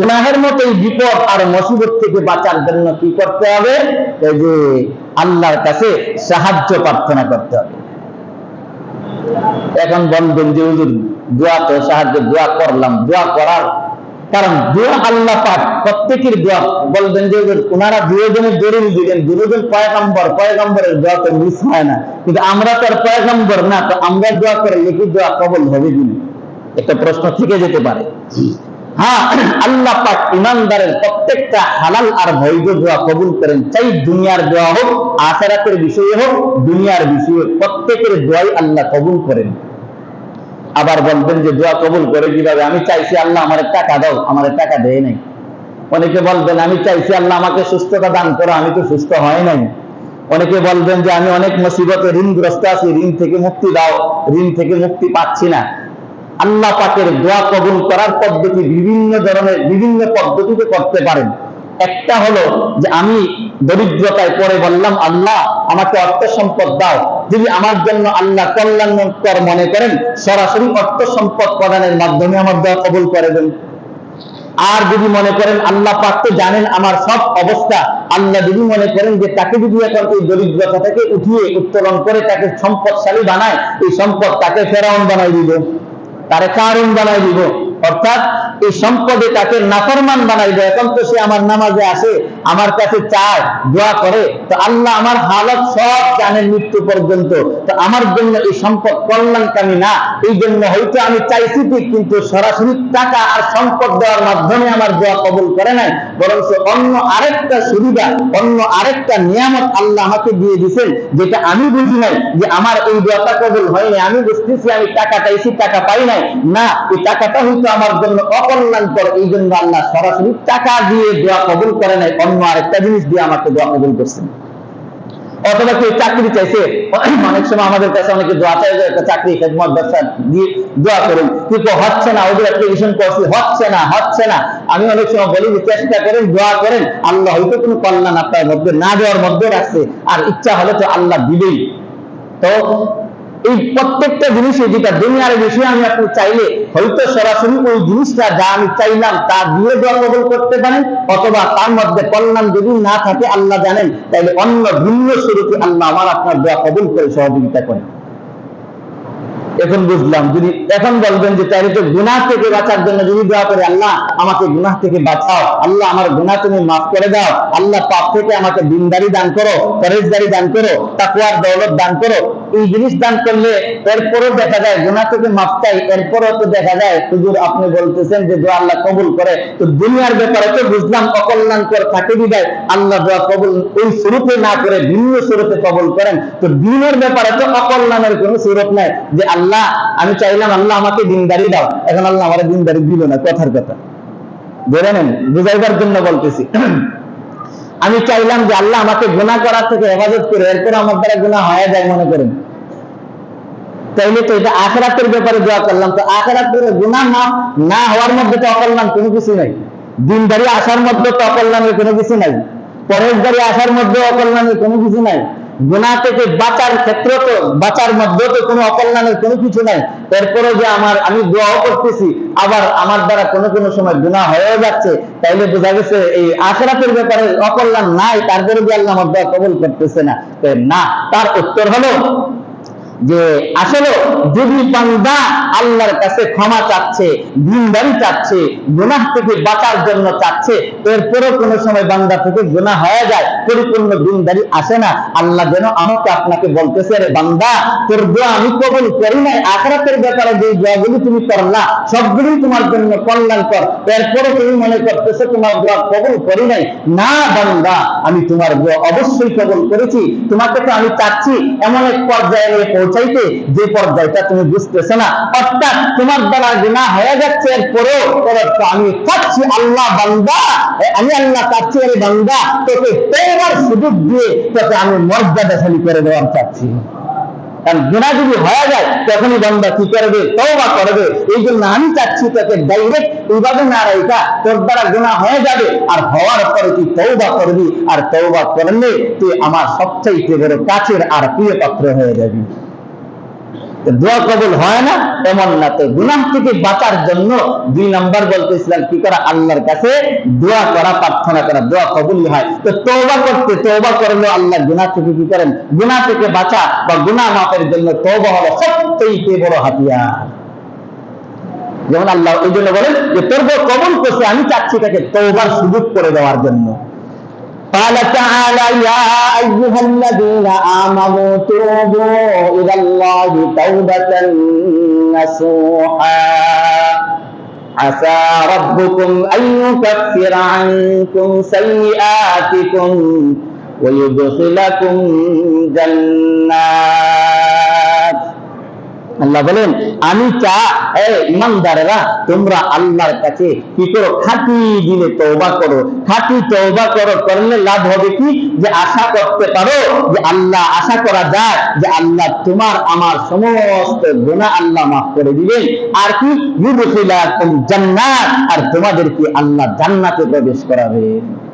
গুনাহের মতো বিপদ আর মুসিবত থেকে বাঁচার জন্য কি করতে হবে? এই যে আল্লাহর কাছে সাহায্য প্রার্থনা করতে হবে। এখন বলবেন যে, হুজুর, দোয়া তো সাহায্য, দোয়া করলাম। দোয়া করার কারণ দোয়া আল্লাহ পাক, প্রত্যেকের দোয়া। বলবেন যে ওনারা দুজনের দলিল দিলেন দুজন পয়গম্বর, পয়গম্বরের দোয়া তো মিস হয় না। কিন্তু আমরা তো আর পয়গম্বর না, তো আমরা দোয়া করে লিখি, দোয়া কবল হবে কিনা? একটা প্রশ্ন থেকে যেতে পারে। হ্যাঁ আল্লাহ পাক ইমানদারের প্রত্যেকটা হালাল আর বৈধ দোয়া কবুল করেন। চাই দুনিয়ার দোয়া হোক, আখেরাতের বিষয়ে হোক, দুনিয়ার বিষয়ে প্রত্যেকের দোয়াই আল্লাহ কবুল করেন। আবার বলবেন যে দোয়া কবুল করে কীভাবে? আমি চাইছি আল্লাহ আমার টাকা দাও, আমার টাকা দেয় নাই। অনেকে বলবেন, আমি চাইছি আল্লাহ আমাকে সুস্থতা দান করো, আমি তো সুস্থ হয় নাই। অনেকে বলবেন যে আমি অনেক মুসিবতে ঋণগ্রস্ত আছি, ঋণ থেকে মুক্তি দাও, ঋণ থেকে মুক্তি পাচ্ছি না। আল্লাহ পাকের দোয়া কবুল করার পদ্ধতি বিভিন্ন ধরনের বিভিন্ন পদ্ধতিতে করতে পারেন। একটা হলো যে আমি দরিদ্রতায় পড়ে বললাম, আল্লাহ, আমাকে অর্থ সম্পদ দাও। যদি আমার জন্য আল্লাহ কল্যাণকর মনে করেন, সরাসরি অর্থ সম্পদ প্রদানের মাধ্যমে আমার দোয়া কবুল করে দেন। আর যদি মনে করেন, আল্লাহ পাক তো জানেন আমার সব অবস্থা। আল্লাহ যদি মনে করেন যে তাকে যদি এখন এই দরিদ্রতা থেকে উঠিয়ে উত্তোলন করে তাকে সম্পদশালী বানায়, এই সম্পদ তাকে ফেরাউন বানাই দিব। তারে কারণ বানাই দিব অর্থাৎ এই সম্পদে তাকে নাফরমান বানাই দেয় এখন তো সে আমার নামাজে আসে, আমার কাছে চায়, দোয়া করে। তো আল্লাহ আমার হালত সব জানেন মৃত্যু পর্যন্ত। তো আমার জন্য এই সম্পদ কল্যাণকামী না, এই জন্য হয়তো আমি চাইছি ঠিক, কিন্তু সরাসরি টাকা আর সম্পদ দেওয়ার মাধ্যমে আমার দোয়া কবুল করে নাই। বরং অন্য আরেকটা সুবিধা, অন্য আরেকটা নিয়ামত আল্লাহ আমাকে দিয়ে দিছেন যেটা আমি বুঝি নাই যে আমার এই দোয়াটা কবুল হয়নি। আমি বুঝতেছি আমি টাকা চাইছি, টাকা পাই নাই। না, এই টাকাটা হয়তো আমার জন্য অকল্যাণকর এই জন্য আল্লাহ সরাসরি টাকা দিয়ে দোয়া কবুল করে নাই, অন্য আরেকটা জিনিস দিয়ে আমাকে দোয়া কবুল করছেন অথবা কেউ চাকরি চাইছে, অনেক সময় আমাদের কাছে অনেকে দোয়া চাই একটা চাকরি খেদমত ব্যবসা দিয়ে দোয়া করুন। কিন্তু হচ্ছে না, ওদের অ্যাপ্লিকেশন করছি হচ্ছে না হচ্ছে না। আমি অনেক সময় বলি, যে চেষ্টা করেন, দোয়া করেন, আল্লাহ হয়তো কোনো কল্যাণ আপনার মধ্যে না দেওয়ার মধ্যে রাখছে। আর ইচ্ছা হলে তো আল্লাহ দিবেই। তো এই প্রত্যেকটা জিনিসে যেটা দুনিয়ার বিষয়ে আমি আপনি চাইলে হয়তো সরাসরি ওই জিনিসটা যা আমি চাইলাম তা দিয়ে দোয়া কবল করতে পারেন, অথবা তার মধ্যে কল্যাণ যদি না থাকে, আল্লাহ জানেন তাহলে অন্য ভিন্ন স্বরূপে আল্লাহ আমার আপনার দোয়া কবুল করে সহযোগিতা করেন। এখন বুঝলাম, যদি এখন বলবেন যে তাহলে তো গুনাহ থেকে বাঁচার জন্য যদি দোয়া করে, আল্লাহ আমাকে গুনাহ থেকে বাঁচাও, আল্লাহ আমার গুনাহ তুমি মাফ করে দাও, আল্লাহ পাপ থেকে আমাকে দিনদারি দান করো পরেশদারি দান করো তাকুয়ার দৌলত দান করো এই জিনিস দান করলে এরপরও দেখা যায়, গুনাহ থেকে মাফ চাই, এরপরও তো দেখা যায়, হুজুর আপনি বলতেছেন যে দোয়া আল্লাহ কবুল করে। তো দুনিয়ার ব্যাপারে তো বুঝলাম, অকল্যাণকর থাকে বিদায়। আল্লাহ দোয়া কবুল ওই স্বরূপে না করে ভিন্ন স্বরূপে কবুল করেন। তো দিনের ব্যাপারে তো অকল্যাণের কোনো স্বরূপ নাই যে আল্লাহ, আমি চাইলাম আল্লাহ আমাকে দিনদারি দাও। এখন আল্লাহ আমার দিনদারি দিল না, কথার কথা। ধরে নেন, বুঝাইবার জন্য বলতেছি। আমি চাইলাম যে আল্লাহ আমাকে গুণা করার থেকে হেফাজত করে, এরপরে আমার দ্বারা গুণা হয়ে যায় মনে করেন। তাইলে তো এটা আখরাতের ব্যাপারে দোয়া করলাম। তো আখরাতের গুণা না না হওয়ার মধ্যে তো অকল্যাণ কোনো কিছু নাই। দিনদারি আসার মধ্যে তো অকল্যাণের কোনো কিছু নাই। পরেশদারি আসার মধ্যে অকল্যাণের কোনো কিছু নাই। গুনাহ থেকে বাঁচার ক্ষেত্র তো, বাঁচার মধ্যে তো কোনো অকল্যাণের কোনো কিছু নাই। এরপরে যে আমার, আমি দোয়াও করতেছি, আবার আমার দ্বারা কোনো কোনো সময় গুণা হয়ে যাচ্ছে, তাইলে বোঝা গেছে এই আখেরাতের ব্যাপারে অকল্যাণ নাই, তারপরে যে আল্লাহ আমার দোয়া কবল করতেছে না। না, তার উত্তর হলো যে আসলে যদি বান্দা আল্লাহর কাছে ক্ষমা চাচ্ছে, দিনদারি চাচ্ছে, গুনাহ থেকে বাঁচার জন্য চাচ্ছে, এরপরও কোনো সময় বান্দা থেকে গুনাহ হয়ে যায়, পরিপূর্ণ দিনদারি আসে না। আল্লাহ যেন আমাকে আপনাকে বলতেছে, রে বান্দা, তোর দোয়া আমি কবুল করি নাই। আখরাতের ব্যাপারে যে দোয়াগুলি তুমি করলা, সবগুলি তোমার জন্য কল্যাণকর। এরপরে তুমি মনে করতেছো, তোমার দোয়া কবুল করি নাই। না বান্দা, আমি তোমার দোয়া অবশ্যই কবল করেছি। তোমাকে তো আমি চাচ্ছি, এমন এক পর্যায়ে পৌঁছাইতে যে পর্যায়টা তুমি বুঝতেছো না, অর্থাৎ তোমার দ্বারা গুনাহ হয়ে যাচ্ছে, এরপরেও আমি চাচ্ছি আল্লাহ বান্দা আমি আল্লাহ চাচ্ছি আরে বান্দা, তোকে তোমার সুযোগ দিয়ে তোকে আমি মর্যাদাশালী করে দেওয়ার চাচ্ছি। কারণ গুণা যদি হয়ে যায়, তখনই বান্দা কি করবে? করবে। এই জন্য আমি চাচ্ছি তোকে ডাইরেক্ট এইভাবে না তোর দ্বারা গুণা হয়ে যাবে, আর হওয়ার পরে তুই তওবা করবি, আর তওবা করলে তুই আমার সবচাইতে বড় কাছের আর প্রিয় পাত্র হয়ে যাবি। দোয়া কবুল হয় না, এমন না। তো গুনাহ থেকে বাঁচার জন্য দুই নাম্বার বলতে ইসলাম কি করা? আল্লাহর কাছে দোয়া করা, প্রার্থনা করা, দোয়া কবুল হয়। তো তওবা করতে তওবা করলে আল্লাহ গুনাহ থেকে কি করেন? গুনাহ থেকে বাঁচা বা গুনাহ মাফের জন্য তওবা হলো সবচেয়ে বড় হাতিয়ার। যেমন আল্লাহ এই জন্য বলেন যে, তোর কবুল করছে, আমি চাচ্ছি তাকে তওবার সুযোগ করে দেওয়ার জন্য। قال تعالى يا أيها الذين آمنوا توبوا إلى الله توبة نصوحا. عسى ربكم أن يكفر عنكم سيئاتكم ويدخلكم جنات. আল্লাহ বলেন, আমি চা ইমানদারেরা, তোমরা আল্লাহর কাছে কি করো? খাঁটি দিলে তওবা করো। খাঁটি তওবা করো, করলে লাভ হবে কি? যে আশা করতে পারো, যে আল্লাহ আশা করা যায়, যে আল্লাহ তোমার, আমার সমস্ত গুনাহ আল্লাহ মাফ করে দিবেন। আর কি? জান্নাত। আর তোমাদেরকে আল্লাহ জান্নাতে প্রবেশ করাবেন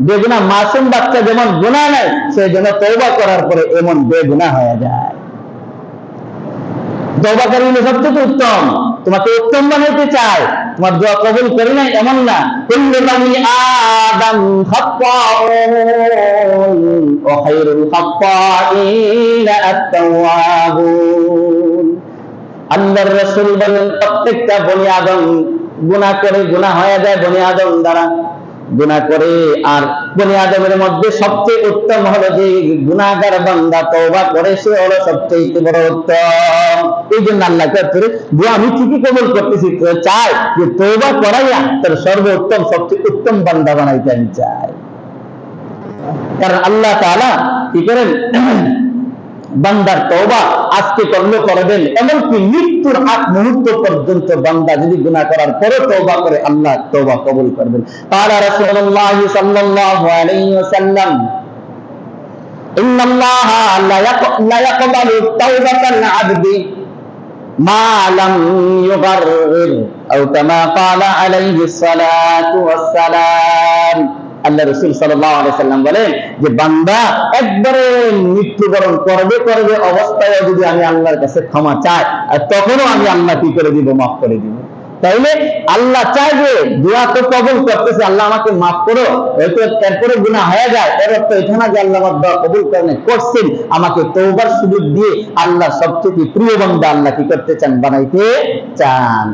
বেগুনা মাসুম বাচ্চা যেমন গুণা নাই সে যেন তৌবা করার পরে এমন বেগুনা হয়ে যায়। তৌবাকারী হলো সবচেয়ে উত্তম। তোমাকে উত্তম বানাইতে চায়। তোমার দোয়া কবুল করি নাই এমন না। কুল্লু আদম খাত্তাউন ওয়া খায়রুল খাত্তাইনা আত-তাওয়াবুন। আল্লাহর রাসূল বলেন, প্রত্যেকটা বনি আদম গুনাহ করে গুনাহ হয়ে যায় বনি আদম দ্বারা। গুণা করে। আর বনি আদমের মধ্যে সবচেয়ে উত্তম হলো যে গুণাগার বান্দা তওবা করে, সে হলো সবচেয়ে বড় উত্তম। এই জন্য আল্লাহ করে দোয়া আমি ঠিকই কবল করতেছি চাই যে তওবা করাইয়া তার সর্বোত্তম, সবচেয়ে উত্তম বান্দা বানাইতে আমি চাই। কারণ আল্লাহ তাআলা কি করেন? বান্দার তওবা আজকে করলে করবেন, এমনকি মৃত্যুর আগ মুহূর্ত পর্যন্ত বান্দা যদি গুনাহ করার পরে তওবা করে, আল্লাহ তওবা কবুল করবেন। তারা রাসূলুল্লাহ সাল্লাল্লাহু আলাইহি ওয়াসাল্লাম, ইন্নাল্লাহ লা ইয়াকবালু তাওবাতাল আবদি মা লাম ইউগাররির আও কামা ক্বালা আলাইহি সালাতু ওয়াসসালাম। আল্লাহ রসুল সাল্লাম বলেন যে, বান্দা একবারে মৃত্যুবরণ করবে করবে অবস্থায় যদি আমি আল্লাহর কাছে ক্ষমা চাই, আর তখনও আমি আল্লাহ কি করে দিব? মাফ করে দিব। তাইলে আল্লাহ চায় যে, দোয়া তো কবল করতেছে, আল্লাহ আমাকে মাফ করো। হয়তো এরপরে গুণা হয়ে যায়, এর অর্থ এটা না যে আল্লাহ আমার দোয়া কবুল করেন করছেন, আমাকে তৌবার সুযোগ দিয়ে আল্লাহ সবথেকে প্রিয় বন্ধা আল্লাহ কি করতে চান? বানাইতে চান।